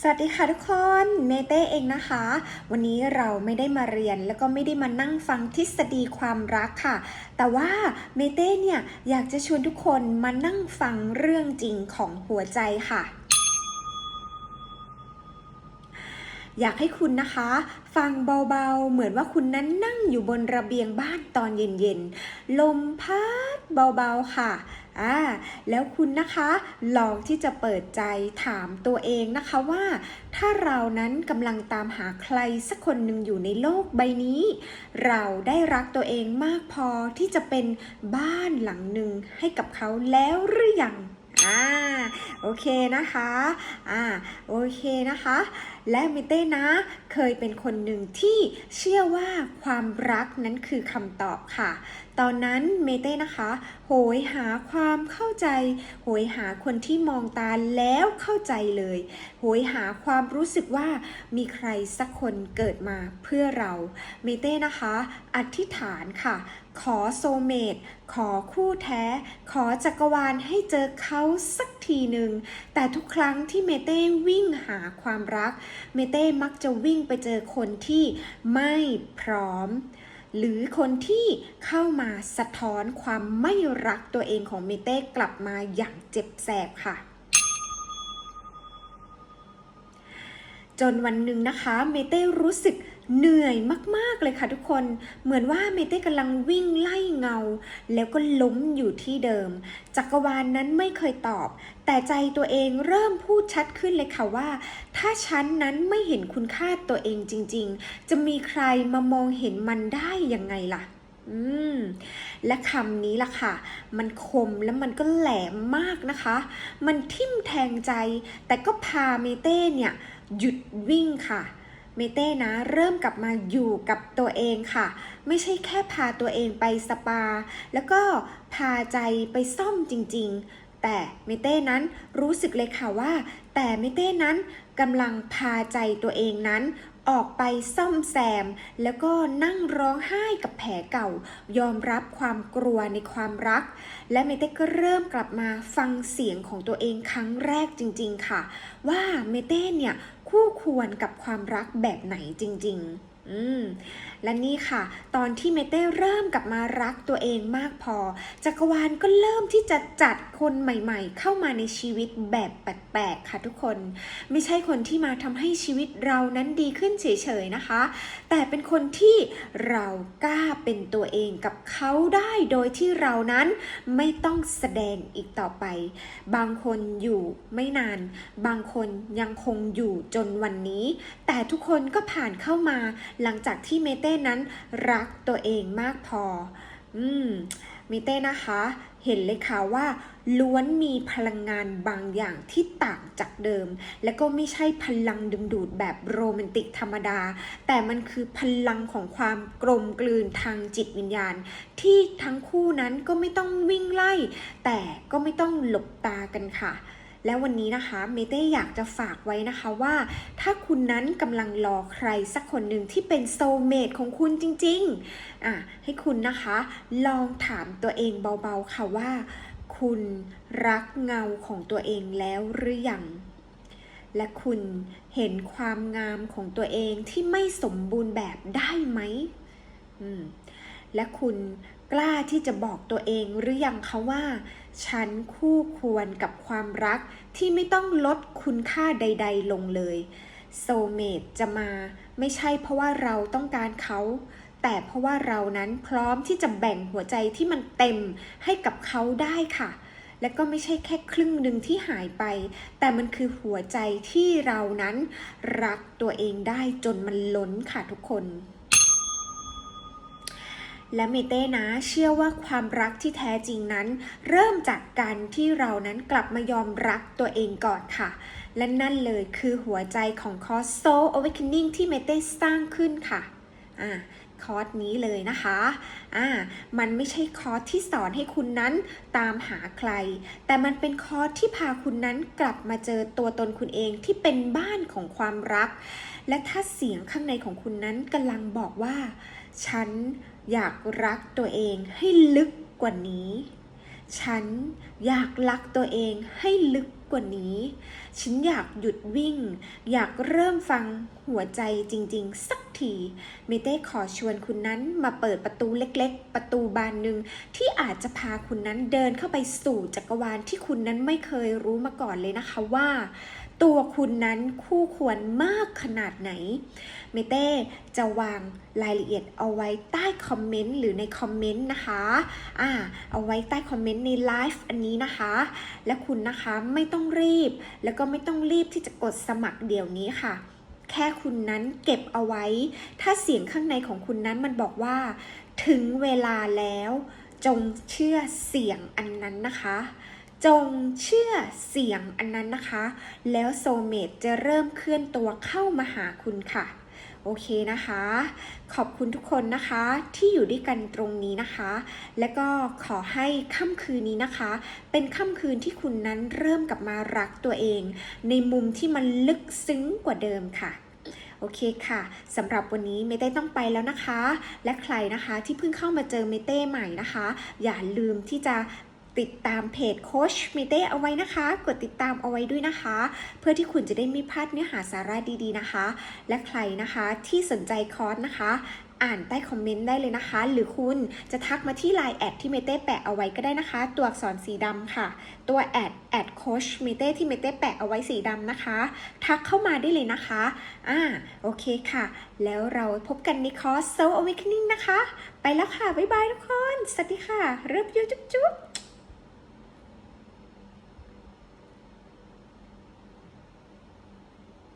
สวัสดีค่ะทุกคนเมเต้เองนะคะ วันนี้เราไม่ได้มาเรียนแล้วก็ไม่ได้มานั่งฟังทฤษฎีความรักค่ะ แต่ว่าเมเต้เนี่ยอยากจะชวนทุกคนมานั่งฟังเรื่องจริงของหัวใจค่ะ อยากให้คุณนะคะ ฟังเบาๆ เหมือนว่าคุณนั้นนั่งอยู่บนระเบียงบ้านตอนเย็นๆ ลมพัดเบาๆค่ะ อ่าแล้วคุณนะคะลองที่จะเปิดใจถามตัวเองนะคะว่า ถ้าเรานั้นกำลังตามหาใครสักคนหนึ่งอยู่ในโลกใบนี้ เราได้รักตัวเองมากพอที่จะเป็นบ้านหลังหนึ่งให้กับเขาแล้วหรือยังอ่าโอเคนะคะอ่าโอเคนะคะ และมิเต้นะ เคยเป็นคนหนึ่งที่เชื่อว่าความรักนั้นคือคำตอบค่ะ ตอนนั้นเมเต้นะคะ โหยหาความเข้าใจ โหยหาคนที่มองตาแล้วเข้าใจเลย โหยหาความรู้สึกว่ามีใครสักคนเกิดมาเพื่อเรา เมเต้นะคะ อธิษฐานค่ะ ขอโซเมตขอคู่แท้ ขอจักรวาลให้เจอเขาสักทีหนึ่ง แต่ทุกครั้งที่เมเต้วิ่งหาความรักเมเต้มักจะวิ่งไปเจอคนที่ไม่พร้อม หรือคนที่เข้ามาสะท้อนความไม่รักตัวเองของเมเต้กลับมาอย่างเจ็บแสบค่ะ จนวันหนึ่งนะคะ เมเต้รู้สึก เหนื่อยมากๆเลยค่ะทุกคน เหมือนว่าเมเต้กำลังวิ่งไล่เงา แล้วก็ล้มอยู่ที่เดิม จักรวาลนนั้นไม่เคยตอบ แต่ใจตัวเองเริ่มพูดชัดขึ้นเลยค่ะว่า ถ้าฉันนั้นไม่เห็นคุณค่าตัวเองจริงๆ จะมีใครมามองเห็นมันได้ยังไงล่ะอืมและคำนี้ล่ะค่ะ มันคมและมันก็แหลมมากนะคะ มันทิ่มแทงใจ แต่ก็พาเมเต้เนี่ย หยุดวิ่งค่ะ เมเต้นะเริ่มกลับมาอยู่กับตัวเองค่ะ ไม่ใช่แค่พาตัวเองไปสปา แล้วก็พาใจไปซ่อมจริง ๆ แต่เมเต้นั้นรู้สึกเลยค่ะว่า แต่เมเต้นั้นกำลังพาใจตัวเองนั้น ออกไปซ่อมแซม แล้วก็นั่งร้องไห้กับแผลเก่า ยอมรับความกลัวในความรัก และเมเต้ก็เริ่มกลับมาฟังเสียงของตัวเองครั้งแรกจริง ๆ ค่ะ ว่าเมเต้เนี่ยคู่ควรกับความรักแบบไหนจริง ๆ อืมและนี่ค่ะ ตอนที่เมเต้เริ่มกลับมารักตัวเองมากพอ จักรวาลก็เริ่มที่จะจัดคนใหม่ๆ เข้ามาในชีวิตแบบแปลกๆค่ะทุกคน ไม่ใช่คนที่มาทำให้ชีวิตเรานั้นดีขึ้นเฉยๆนะคะ แต่เป็นคนที่เรากล้าเป็นตัวเองกับเขาได้โดยที่เรานั้นไม่ต้องแสดงอีกต่อไป บางคนอยู่ไม่นาน บางคนยังคงอยู่จนวันนี้ แต่ทุกคนก็ผ่านเข้ามาหลังจากที่เมเต้นั้นรักตัวเองมากพอ อืมเมเต้นะคะ เห็นเลยค่ะว่า ล้วนมีพลังงานบางอย่างที่ต่างจากเดิม และก็ไม่ใช่พลังดึงดูดแบบโรแมนติกธรรมดา แต่มันคือพลังของความกลมกลืนทางจิตวิญญาณ ที่ทั้งคู่นั้นก็ไม่ต้องวิ่งไล่ แต่ก็ไม่ต้องหลบตากันค่ะ และวันนี้นะคะเมเต้อยากจะฝากไว้นะคะว่า ถ้าคุณนั้นกำลังรอใครสักคนหนึ่งที่เป็นโซเมตของคุณจริงๆอะให้คุณนะคะ ลองถามตัวเองเบาๆค่ะว่า คุณรักเงาของตัวเองแล้วหรือยังและคุณเห็นความงามของตัวเองที่ไม่สมบูรณ์แบบได้ไหมอืมและคุณกล้าที่จะบอกตัวเองหรือยังคะว่า ฉันคู่ควรกับความรักที่ไม่ต้องลดคุณค่าใด ๆ ลงเลยโซเมตจะมาไม่ใช่เพราะว่าเราต้องการเขา แต่เพราะว่าเรานั้นพร้อมที่จะแบ่งหัวใจที่มันเต็มให้กับเขาได้ค่ะ และก็ไม่ใช่แค่ครึ่งหนึ่งที่หายไป แต่มันคือหัวใจที่เรานั้นรักตัวเองได้จนมันล้นค่ะทุกคน และเมเต้นะเชื่อว่าความรักที่แท้จริงนั้น เริ่มจากการที่เรานั้นกลับมายอมรักตัวเองก่อนค่ะ และนั่นเลยคือหัวใจของคอร์ส Soul Awakening ที่เมเต้สร้างขึ้นค่ะอ่าคอร์สนี้เลยนะคะ อ่า มันไม่ใช่คอร์สที่สอนให้คุณนั้นตามหาใคร แต่มันเป็นคอร์สที่พาคุณนั้นกลับมาเจอตัวตนคุณเองที่เป็นบ้านของความรัก และถ้าเสียงข้างในของคุณนั้นกำลังบอกว่า ฉัน อยากรักตัวเองให้ลึกกว่านี้ ฉันอยากรักตัวเองให้ลึกกว่านี้ ฉันอยากหยุดวิ่ง อยากเริ่มฟังหัวใจจริง ๆ สักทีเมเต้ขอชวนคุณนั้นมาเปิดประตูเล็ก ๆ ประตูบานหนึ่งที่อาจจะพาคุณนั้นเดินเข้าไปสู่จักรวาลที่คุณนั้นไม่เคยรู้มาก่อนเลยนะคะว่า ตัวคุณนั้นคู่ควรมากขนาดไหน เมเต้จะวางรายละเอียดเอาไว้ใต้คอมเมนต์หรือในคอมเมนต์นะคะอ่าเอาไว้ใต้คอมเมนต์ในไลฟ์อันนี้นะคะ และคุณนะคะไม่ต้องรีบ แล้วก็ไม่ต้องรีบที่จะกดสมัครเดี๋ยวนี้ค่ะแค่คุณนั้นเก็บเอาไว้ ถ้าเสียงข้างในของคุณนั้นมันบอกว่า ถึงเวลาแล้ว จงเชื่อเสียงอันนั้นนะคะ จงเชื่อเสียงอันนั้นนะคะ แล้วโซเมตจะเริ่มเคลื่อนตัวเข้ามาหาคุณค่ะ โอเคนะคะ ขอบคุณทุกคนนะคะ ที่อยู่ด้วยกันตรงนี้นะคะ และก็ขอให้ค่ำคืนนี้นะคะ เป็นค่ำคืนที่คุณนั้นเริ่มกลับมารักตัวเอง ในมุมที่มันลึกซึ้งกว่าเดิมค่ะโอเคค่ะ สำหรับวันนี้เมเต้ต้องไปแล้วนะคะ และใครนะคะที่เพิ่งเข้ามาเจอเมเต้ใหม่นะคะ อย่าลืมที่จะ ติดตามเพจโคชเมเต้เอาไว้นะคะ กดติดตามเอาไว้ด้วยนะคะ เพื่อที่คุณจะได้ไม่พลาดเนื้อหาสาระดีๆนะคะ และใครนะคะที่สนใจคอร์สนะคะ อ่านใต้คอมเมนต์ได้เลยนะคะ หรือคุณจะทักมาที่ Line แอดที่เมเต้แปะเอาไว้ก็ได้นะคะ ตัวอักษรสีดำค่ะ ตัวแอดแอดโคชเมเต้ที่เมเต้แปะเอาไว้สีดำนะคะ ทักเข้ามาได้เลยนะคะอ่าโอเคค่ะ แล้วเราพบกันในคอร์ส Soul Awakening นะคะ ไปแล้วค่ะ บ๊ายบายทุกคน สวัสดีค่ะ เริ่มยูจุ๊บ